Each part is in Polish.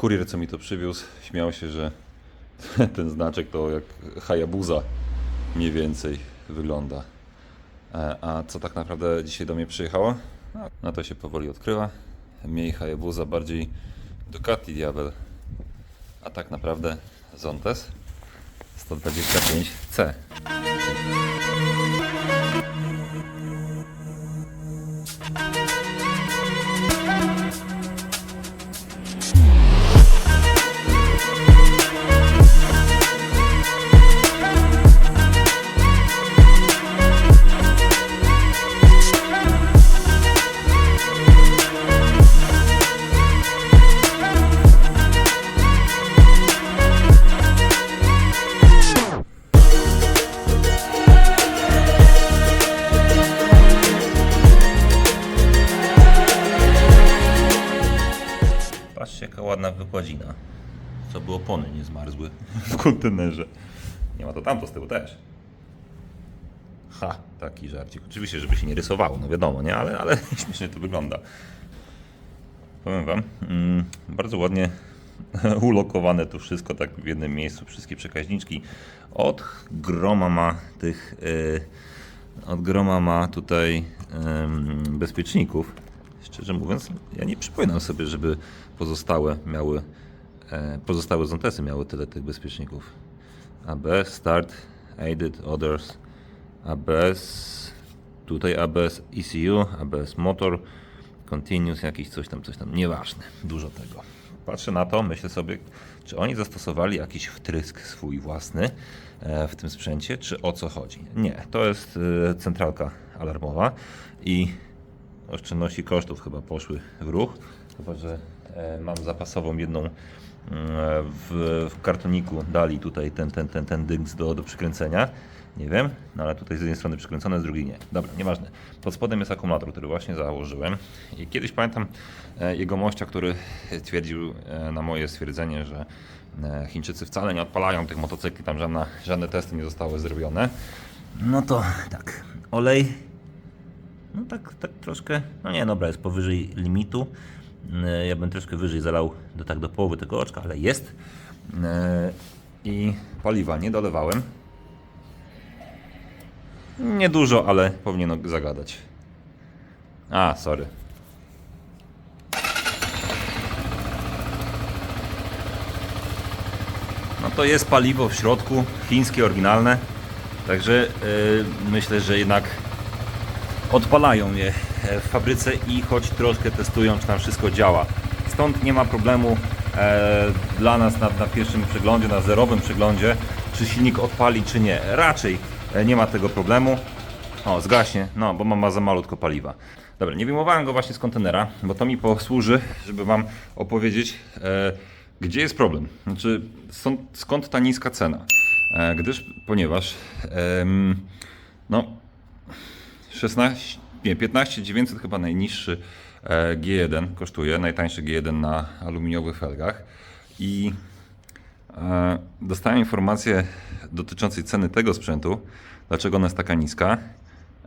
kurier, co mi to przywiózł, śmiał się, że ten znaczek to jak Hayabusa mniej więcej wygląda. E, A co tak naprawdę dzisiaj do mnie przyjechało? No, no to się powoli odkrywa. Mniej Hayabusa, bardziej Ducati Diabel. A tak naprawdę Zontes 125C. Jaka ładna wykładzina. Co by opony nie zmarzły w kontenerze. Nie ma to tamto z tyłu też. Ha, taki żarcik. Oczywiście, żeby się nie rysowało, no wiadomo, nie? Ale, ale śmiesznie to wygląda. Powiem Wam, mm, bardzo ładnie ulokowane tu wszystko tak w jednym miejscu, wszystkie przekaźniczki. Od groma ma tych, y, od groma ma tutaj ym, bezpieczników. Szczerze mówiąc, ja nie przypominam sobie, żeby pozostałe miały, e, pozostałe zontesy miały tyle tych bezpieczników. ABS, Start, Aided, Others, ABS, tutaj ABS, ECU, ABS Motor, Continuous, jakiś coś tam, coś tam, nieważne, dużo tego. Patrzę na to, myślę sobie, czy oni zastosowali jakiś wtrysk swój własny e, w tym sprzęcie, czy o co chodzi. Nie, to jest e, centralka alarmowa i oszczędności kosztów chyba poszły w ruch, chyba że e, mam zapasową jedną mm, w, w kartoniku dali tutaj ten, ten, ten, ten dynks do, do przykręcenia. Nie wiem, no ale tutaj z jednej strony przykręcone, z drugiej nie. Dobra, nieważne. Pod spodem jest akumulator, który właśnie założyłem. I kiedyś pamiętam e, jego mościa, który twierdził e, na moje stwierdzenie, że Chińczycy wcale nie odpalają tych motocykli, tam żadna, żadne testy nie zostały zrobione. No to tak, olej no tak, tak troszkę, no nie, dobra, jest powyżej limitu. Yy, Ja bym troszkę wyżej zalał do tak do połowy tego oczka, ale jest. Yy, I paliwa nie dolewałem. Niedużo, ale powinien zagadać. A, sorry. No to jest paliwo w środku, chińskie, oryginalne. Także yy, myślę, że jednak odpalają je e, w fabryce i choć troszkę testują, czy tam wszystko działa. Stąd nie ma problemu e, dla nas na, na pierwszym przeglądzie, na zerowym przeglądzie, czy silnik odpali, czy nie. Raczej e, nie ma tego problemu. O, zgaśnie, no, bo ma za malutko paliwa. Dobra, nie wyjmowałem go właśnie z kontenera, bo to mi posłuży, żeby Wam opowiedzieć, e, gdzie jest problem. Znaczy, stąd, skąd ta niska cena. E, gdyż, ponieważ, em, no, 16, nie, 15 900 chyba najniższy e, G1 kosztuje, najtańszy G1 na aluminiowych felgach i e, dostałem informację dotyczącej ceny tego sprzętu, dlaczego ona jest taka niska,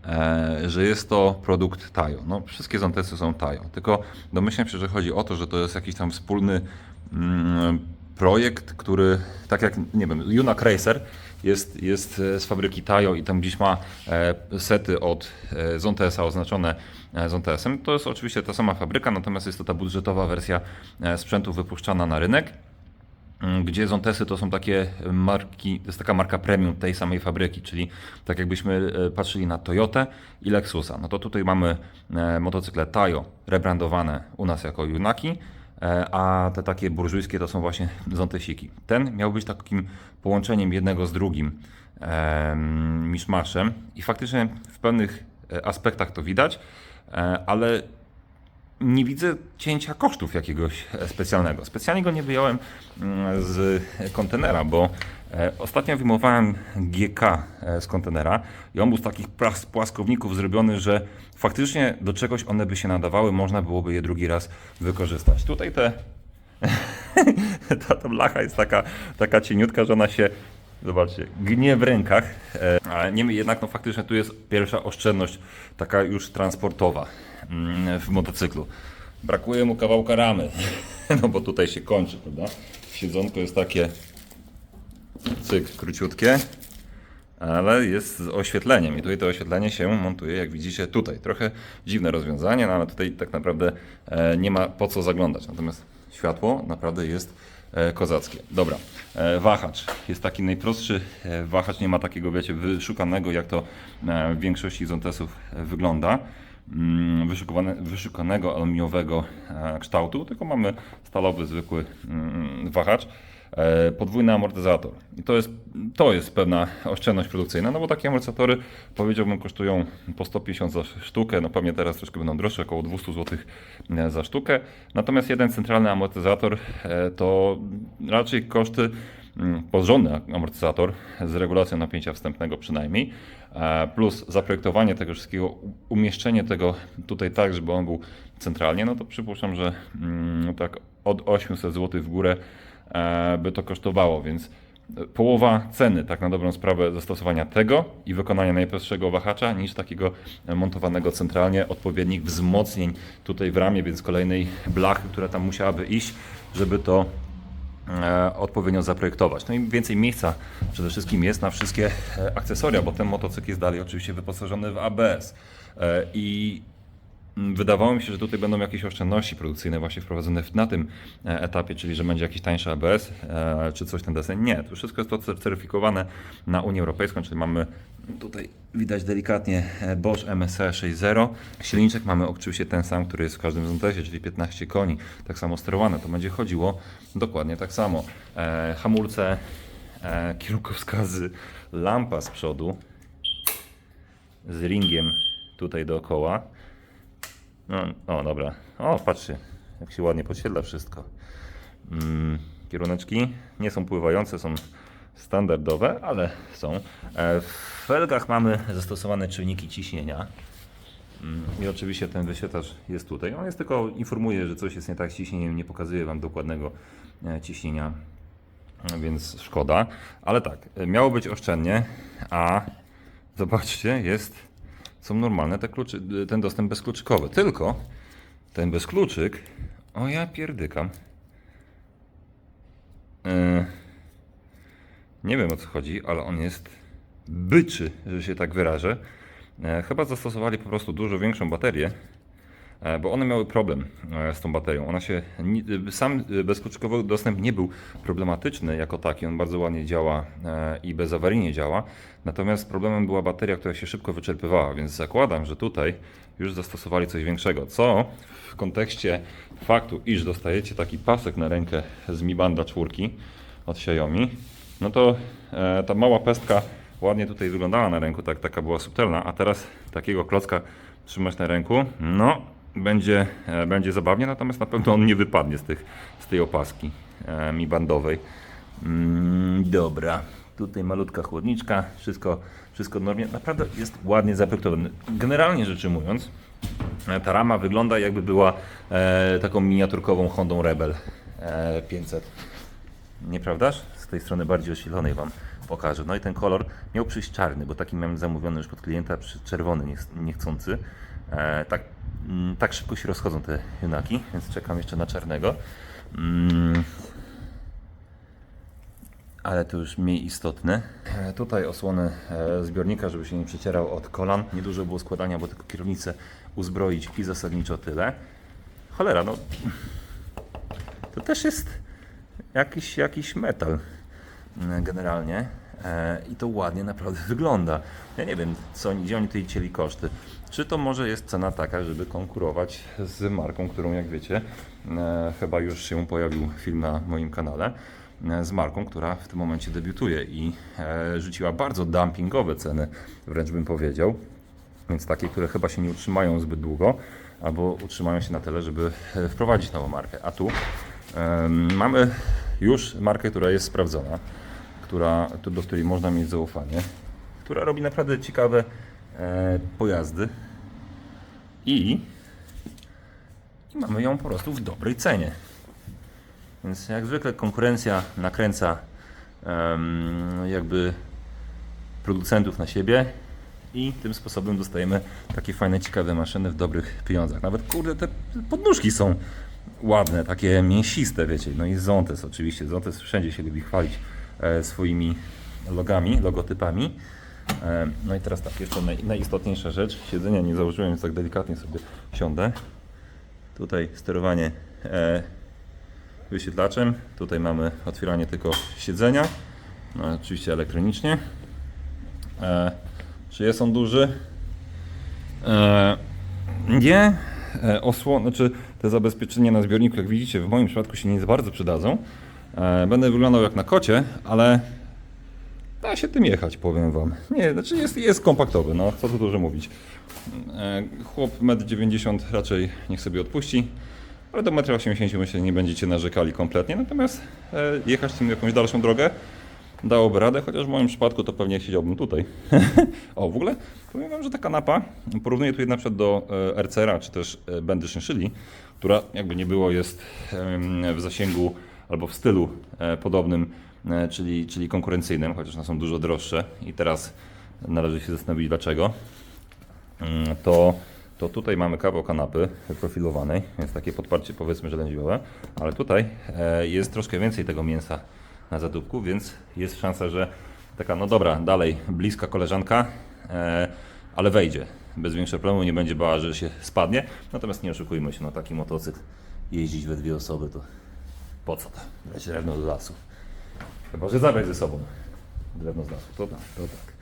e, że jest to produkt Tajo. No, wszystkie Zontesy są Tajo, tylko domyślam się, że chodzi o to, że to jest jakiś tam wspólny mm, projekt, który, tak jak, nie wiem, Racer jest, jest e, z fabryki Tajo i tam gdzieś ma e, sety od e, Zontesa oznaczone Zontesem. To jest oczywiście ta sama fabryka, natomiast jest to ta budżetowa wersja sprzętu wypuszczana na rynek mm, gdzie Zontesy to są takie marki, to jest taka marka premium tej samej fabryki, czyli tak jakbyśmy patrzyli na Toyotę i Lexusa. No to tutaj mamy motocykle Tajo rebrandowane u nas jako Junaki, a te takie burżujskie to są właśnie Zontesiki. Ten miał być takim połączeniem jednego z drugim em, miszmaszem i faktycznie w pewnych e, aspektach to widać, e, ale nie widzę cięcia kosztów jakiegoś e, specjalnego. Specjalnie go nie wyjąłem mm, z kontenera, bo e, ostatnio wyjmowałem GK e, z kontenera i on był z takich płaskowników zrobiony, że faktycznie do czegoś one by się nadawały, można byłoby je drugi raz wykorzystać. Tutaj te ta, ta blacha jest taka, taka cieniutka, że ona się Zobaczcie, gnie w rękach, e, ale niemniej jednak no faktycznie tu jest pierwsza oszczędność taka już transportowa mm, w motocyklu. Brakuje mu kawałka ramy, no bo tutaj się kończy, prawda? Siedzonko jest takie cyk, króciutkie, ale jest z oświetleniem i tutaj to oświetlenie się montuje, jak widzicie, tutaj. Trochę dziwne rozwiązanie, no ale tutaj tak naprawdę e, nie ma po co zaglądać. Natomiast światło naprawdę jest e, kozackie. Dobra, e, wahacz jest taki najprostszy wahacz, nie ma takiego, wiecie, wyszukanego, jak to w większości zontesów wygląda. Mm, wyszukanego aluminiowego kształtu, tylko mamy stalowy, zwykły mm, wahacz. E, podwójny amortyzator. I to jest, to jest pewna oszczędność produkcyjna, no bo takie amortyzatory powiedziałbym kosztują po 150 za sztukę, no pewnie teraz troszkę będą droższe, około 200 zł za sztukę. Natomiast jeden centralny amortyzator e, to raczej koszty mm, porządny amortyzator z regulacją napięcia wstępnego przynajmniej, e, plus zaprojektowanie tego wszystkiego, umieszczenie tego tutaj tak, żeby on był centralnie, no to przypuszczam, że mm, tak od 800 zł w górę e, by to kosztowało, więc połowa ceny, tak na dobrą sprawę, zastosowania tego i wykonania najprostszego wahacza niż takiego e, montowanego centralnie, odpowiednich wzmocnień tutaj w ramie, więc kolejnej blachy, która tam musiałaby iść, żeby to e, odpowiednio zaprojektować. No i więcej miejsca przede wszystkim jest na wszystkie e, akcesoria, bo ten motocykl jest dalej oczywiście wyposażony w ABS. E, I Wydawało mi się, że tutaj będą jakieś oszczędności produkcyjne właśnie wprowadzone na tym e, etapie, czyli że będzie jakiś tańszy ABS e, czy coś ten deseń. Nie, to wszystko jest to cer- certyfikowane na Unię Europejską, czyli mamy tutaj widać delikatnie e, Bosch MSE 6.0. Silniczek mamy oczywiście ten sam, który jest w każdym Zontesie, czyli 15 koni, tak samo sterowane. To będzie chodziło dokładnie tak samo. Hamulce, kierunkowskazy, lampa z przodu z ringiem tutaj dookoła. No, o, dobra. O, patrzcie, jak się ładnie podświetla wszystko. Mm, kieruneczki nie są pływające, są standardowe, ale są. E, w felgach mamy zastosowane czujniki ciśnienia. Mm, I oczywiście ten wyświetlacz jest tutaj. On jest tylko informuje, że coś jest nie tak z ciśnieniem, nie pokazuje Wam dokładnego e, ciśnienia, więc szkoda. Ale tak, e, miało być oszczędnie, a zobaczcie, jest, są normalne te kluczy, ten dostęp bezkluczykowy. Tylko ten bezkluczyk, o ja pierdykam. E, nie wiem o co chodzi, ale on jest byczy, że się tak wyrażę. E, Chyba zastosowali po prostu dużo większą baterię, bo one miały problem e, z tą baterią. Ona się, sam e, bezkluczykowy dostęp nie był problematyczny jako taki, on bardzo ładnie działa e, i bezawaryjnie działa. Natomiast problemem była bateria, która się szybko wyczerpywała, więc zakładam, że tutaj już zastosowali coś większego, co w kontekście faktu, iż dostajecie taki pasek na rękę z Mi Banda 4 od Xiaomi, no to e, ta mała pestka ładnie tutaj wyglądała na ręku, tak, taka była subtelna, a teraz takiego klocka trzymać na ręku, no będzie, e, będzie zabawnie, natomiast na pewno on nie wypadnie z, tych, z tej opaski e, mi bandowej. Mm, dobra, tutaj malutka chłodniczka, wszystko, wszystko normalnie, naprawdę jest ładnie zaprojektowane. Generalnie rzecz ujmując, e, ta rama wygląda jakby była e, taką miniaturkową Hondą Rebel e, 500. Nieprawdaż? Z tej strony bardziej osilonej Wam pokażę. No i ten kolor miał przyjść czarny, bo taki miałem zamówiony już pod klienta, czerwony niech- niechcący. E, tak, mm, tak szybko się rozchodzą te junaki, więc czekam jeszcze na czarnego. Mm, ale to już mniej istotne. E, Tutaj osłonę e, zbiornika, żeby się nie przecierał od kolan. Niedużo było składania, bo tylko kierownicę uzbroić i zasadniczo tyle. Cholera, no to też jest jakiś, jakiś metal mm, generalnie i to ładnie naprawdę wygląda. Ja nie wiem, co, gdzie oni tutaj cieli koszty. Czy to może jest cena taka, żeby konkurować z marką, którą jak wiecie, e, chyba już się pojawił film na moim kanale, e, z marką, która w tym momencie debiutuje i e, rzuciła bardzo dumpingowe ceny, wręcz bym powiedział. Więc takie, które chyba się nie utrzymają zbyt długo, albo utrzymają się na tyle, żeby wprowadzić nową markę. A tu mamy już markę, która jest sprawdzona, która, do której można mieć zaufanie, która robi naprawdę ciekawe pojazdy i, i mamy ją po prostu w dobrej cenie. Więc jak zwykle konkurencja nakręca jakby producentów na siebie I tym sposobem dostajemy takie fajne, ciekawe maszyny w dobrych pieniądzach. Nawet kurde, te podnóżki są ładne, takie mięsiste, wiecie. No i Zontes oczywiście. Zontes wszędzie się lubi chwalić e, swoimi logami, logotypami. E, no i teraz tak, jeszcze naj, najistotniejsza rzecz. Siedzenia nie założyłem, więc tak delikatnie sobie siądę. Tutaj sterowanie e, wyświetlaczem. Tutaj mamy otwieranie tylko siedzenia. No, oczywiście elektronicznie. E, czy jest on duży? E, nie. E, osłon, znaczy te zabezpieczenia na zbiorniku, jak widzicie, w moim przypadku się nie za bardzo przydadzą. E, będę wyglądał jak na kocie, ale da się tym jechać, powiem wam. Nie, znaczy jest, jest kompaktowy, no co tu dużo mówić. E, chłop 1,90 m raczej niech sobie odpuści, ale do 1,80 m myślę nie będziecie narzekali kompletnie, natomiast e, jechać tym jakąś dalszą drogę dałoby radę, chociaż w moim przypadku to pewnie siedziałbym tutaj. o, w ogóle powiem wam, że ta kanapa, porównuję tutaj na przykład do e, RCR-a, czy też e, Bendy Szynszyli, która jakby nie było jest w zasięgu albo w stylu podobnym, czyli, czyli konkurencyjnym, chociaż one są dużo droższe i teraz należy się zastanowić dlaczego. Mm, To, to tutaj mamy kawał kanapy profilowanej, więc takie podparcie powiedzmy, że ale tutaj e, jest troszkę więcej tego mięsa na zadupku, więc jest szansa, że taka, no dobra, dalej bliska koleżanka, e, ale wejdzie. Bez większego problemu nie będzie bała, że się spadnie. Natomiast nie oszukujmy się, no taki motocykl jeździć we dwie osoby to po co to? Brać drewno do lasu. Chyba, że zabrać ze sobą drewno z lasu. To tak, to tak.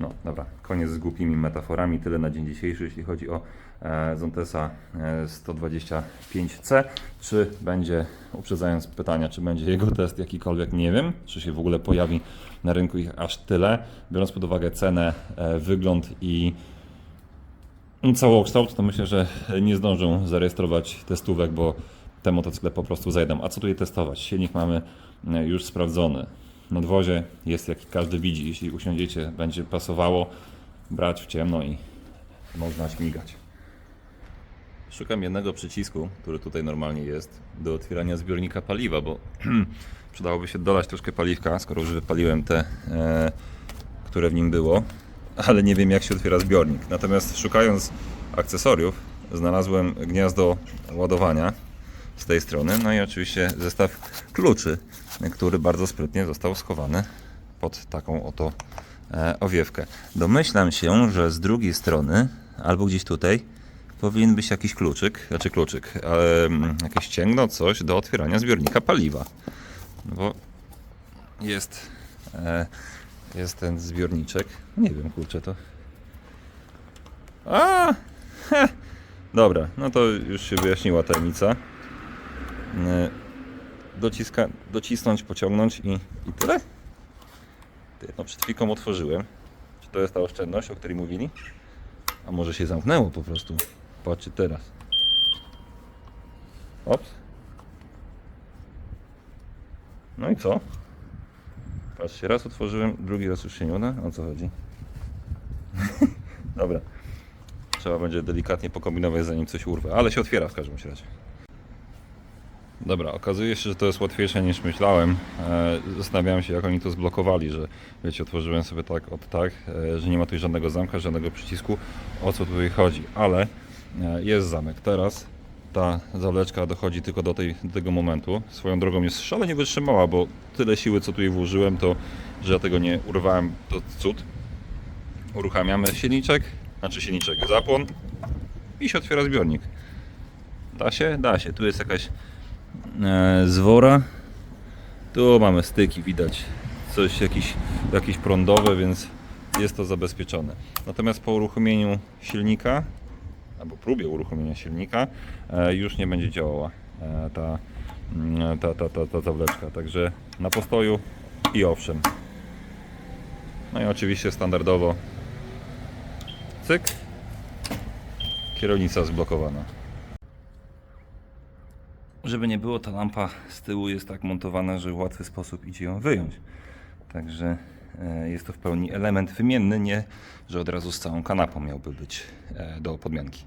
No dobra, koniec z głupimi metaforami. Tyle na dzień dzisiejszy, jeśli chodzi o e, Zontesa e, 125C. Czy będzie, uprzedzając pytania, czy będzie jego test jakikolwiek, nie wiem. Czy się w ogóle pojawi na rynku ich aż tyle. Biorąc pod uwagę cenę, e, wygląd i całokształt, to myślę, że nie zdążą zarejestrować testówek, bo te motocykle po prostu zajdą. A co tutaj testować? Silnik mamy e, już sprawdzony. Nadwozie jest jak każdy widzi. Jeśli usiądziecie, będzie pasowało brać w ciemno i można śmigać. Szukam jednego przycisku, który tutaj normalnie jest, do otwierania zbiornika paliwa, bo przydałoby się dolać troszkę paliwka, skoro już wypaliłem te, e, które w nim było, ale nie wiem jak się otwiera zbiornik. Natomiast szukając akcesoriów, znalazłem gniazdo ładowania z tej strony, no i oczywiście zestaw kluczy, który bardzo sprytnie został schowany pod taką oto e, owiewkę. Domyślam się, że z drugiej strony, albo gdzieś tutaj, powinien być jakiś kluczyk, znaczy kluczyk, e, jakieś ścięgno, coś do otwierania zbiornika paliwa. No bo jest, e, jest ten zbiorniczek. Nie wiem, kurczę, to. A! Heh. Dobra, no to już się wyjaśniła tajemnica. E, Dociska, docisnąć, pociągnąć i, i tyle. Ty, no przed chwilką otworzyłem. Czy to jest ta oszczędność, o której mówili? A może się zamknęło po prostu? Patrzcie teraz. Ops. No i co? Patrzcie, raz otworzyłem, drugi raz już się nie uda. O co chodzi? Dobra. Trzeba będzie delikatnie pokombinować zanim coś urwę, ale się otwiera w każdym razie. Dobra, okazuje się, że to jest łatwiejsze niż myślałem. E, Zastanawiałem się, jak oni to zblokowali, że wiecie, otworzyłem sobie tak, od tak, e, że nie ma tutaj żadnego zamka, żadnego przycisku, o co tutaj chodzi, ale e, jest zamek. Teraz ta zawleczka dochodzi tylko do, tej, do tego momentu. Swoją drogą jest szalenie wytrzymała, bo tyle siły, co tutaj włożyłem, to że ja tego nie urwałem, to cud. Uruchamiamy silniczek, znaczy silniczek, zapłon i się otwiera zbiornik. Da się? Da się. Tu jest jakaś e, zwora. Tu mamy styki, widać coś jakiś, jakieś prądowe, więc jest to zabezpieczone. Natomiast po uruchomieniu silnika, albo próbie uruchomienia silnika, e, już nie będzie działała e, ta, mm, ta, ta, ta, ta zawleczka. Także na postoju i owszem. No i oczywiście standardowo cyk, kierownica zblokowana. Żeby nie było, ta lampa z tyłu jest tak montowana, że w łatwy sposób idzie ją wyjąć. Także e, jest to w pełni element wymienny, nie, że od razu z całą kanapą miałby być e, do podmianki.